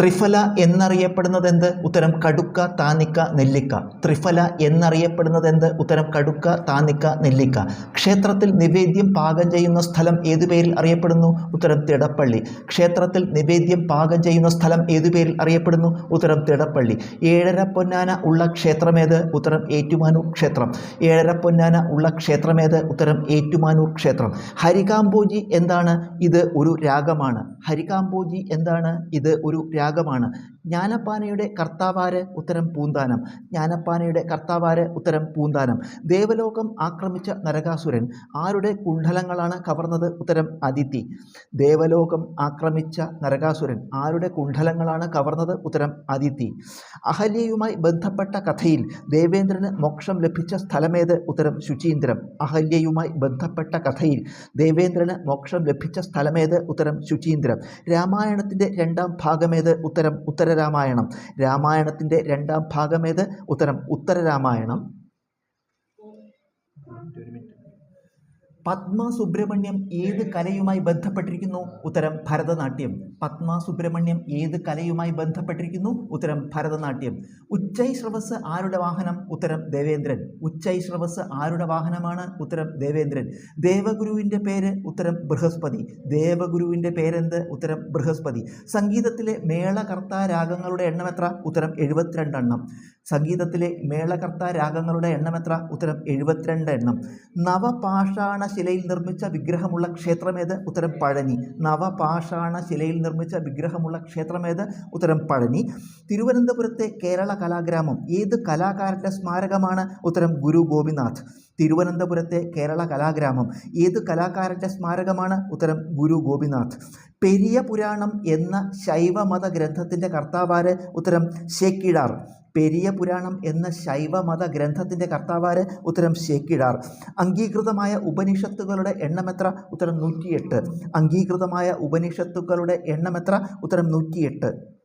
ത്രിഫല എന്നറിയപ്പെടുന്നത് എന്ത് ഉത്തരം കടുക്ക താനിക്ക നെല്ലിക്ക. ത്രിഫല എന്നറിയപ്പെടുന്നത് എന്ത് ഉത്തരം കടുക്ക താനിക്ക നെല്ലിക്ക. ക്ഷേത്രത്തിൽ നിവേദ്യം പാകം ചെയ്യുന്ന സ്ഥലം ഏതു പേരിൽ അറിയപ്പെടുന്നു? ഉത്തരം തിടപ്പള്ളി. ക്ഷേത്രത്തിൽ നിവേദ്യം പാകം ചെയ്യുന്ന സ്ഥലം ഏതു പേരിൽ അറിയപ്പെടുന്നു? ഉത്തരം തിടപ്പള്ളി. ഏഴര പൊന്നാന ഉള്ള ക്ഷേത്രമേത്? ഉത്തരം ഏറ്റുമാനൂർ ക്ഷേത്രം. ഏഴര പൊന്നാന ഉള്ള ക്ഷേത്രമേത്? ഉത്തരം ഏറ്റുമാനൂർ ക്ഷേത്രം. ഹരികാംബോജി എന്താണ്? ഇത് ഒരു രാഗമാണ്. ഹരികാംബോജി എന്താണ്? ഇത് ഒരു രാഗമാണ് ജ്ഞാനപ്പാനയുടെ കർത്താവാര് ഉത്തരം പൂന്താനം. ജ്ഞാനപ്പാനയുടെ കർത്താവാര് ഉത്തരം പൂന്താനം. ദേവലോകം ആക്രമിച്ച നരകാസുരൻ ആരുടെ കുണ്ഠലങ്ങളാണ് കവർന്നത്? ഉത്തരം അതിഥി. ദേവലോകം ആക്രമിച്ച നരകാസുരൻ ആരുടെ കുണ്ഠലങ്ങളാണ് കവർന്നത്? ഉത്തരം അതിഥി. അഹല്യയുമായി ബന്ധപ്പെട്ട കഥയിൽ ദേവേന്ദ്രന് മോക്ഷം ലഭിച്ച സ്ഥലമേത്? ഉത്തരം ശുചീന്ദ്രം. അഹല്യയുമായി ബന്ധപ്പെട്ട കഥയിൽ ദേവേന്ദ്രന് മോക്ഷം ലഭിച്ച സ്ഥലമേത്? ഉത്തരം ശുചീന്ദ്രം. രാമായണത്തിന്റെ രണ്ടാം ഭാഗമേത്? ഉത്തരം ഉത്തരരാമായണം. രാമായണത്തിന്റെ രണ്ടാം ഭാഗമേത് ഉത്തരം ഉത്തരരാമായണം. പത്മ സുബ്രഹ്മണ്യം ഏത് കലയുമായി ബന്ധപ്പെട്ടിരിക്കുന്നു? ഉത്തരം ഭരതനാട്യം. പത്മ സുബ്രഹ്മണ്യം ഏത് കലയുമായി ബന്ധപ്പെട്ടിരിക്കുന്നു? ഉത്തരം ഭരതനാട്യം. ഉച്ചൈ ശ്രവസ് ആരുടെ വാഹനം? ഉത്തരം ദേവേന്ദ്രൻ. ഉച്ചൈ ശ്രവസ് ആരുടെ വാഹനമാണ്? ഉത്തരം ദേവേന്ദ്രൻ. ദേവഗുരുവിന്റെ പേര് ഉത്തരം ബൃഹസ്പതി. ദേവഗുരുവിന്റെ പേരെന്ത്? ഉത്തരം ബൃഹസ്പതി. സംഗീതത്തിലെ മേളകർത്താ രാഗങ്ങളുടെ എണ്ണം എത്ര? ഉത്തരം എഴുപത്തിരണ്ടെണ്ണം സംഗീതത്തിലെ മേളകർത്താ രാഗങ്ങളുടെ എണ്ണം എത്ര? ഉത്തരം എഴുപത്തിരണ്ട് എണ്ണം. നവപാഷാണ ശിലയിൽ നിർമ്മിച്ച വിഗ്രഹമുള്ള ക്ഷേത്രമേത് ഉത്തരം പഴനി. നവപാഷാണ ശിലയിൽ നിർമ്മിച്ച വിഗ്രഹമുള്ള ക്ഷേത്രമേത് ഉത്തരം പഴനി. തിരുവനന്തപുരത്തെ കേരള കലാഗ്രാമം ഏത് കലാകാരന്റെ സ്മാരകമാണ്? ഉത്തരം ഗുരു ഗോപിനാഥ്. തിരുവനന്തപുരത്തെ കേരള കലാഗ്രാമം ഏത് കലാകാരന്റെ സ്മാരകമാണ്? ഉത്തരം ഗുരു ഗോപിനാഥ്. പെരിയ പുരാണം എന്ന ശൈവമത ഗ്രന്ഥത്തിന്റെ കർത്താവാര് ഉത്തരം ശേക്കിടാർ. പെരിയ പുരാണം എന്ന ശൈവമത ഗ്രന്ഥത്തിന്റെ കർത്താവാര് ഉത്തരം ശേക്കിടാർ അംഗീകൃതമായ ഉപനിഷത്തുകളുടെ എണ്ണമെത്ര ഉത്തരം നൂറ്റിയെട്ട്. അംഗീകൃതമായ ഉപനിഷത്തുക്കളുടെ എണ്ണമെത്ര ഉത്തരം നൂറ്റിയെട്ട്.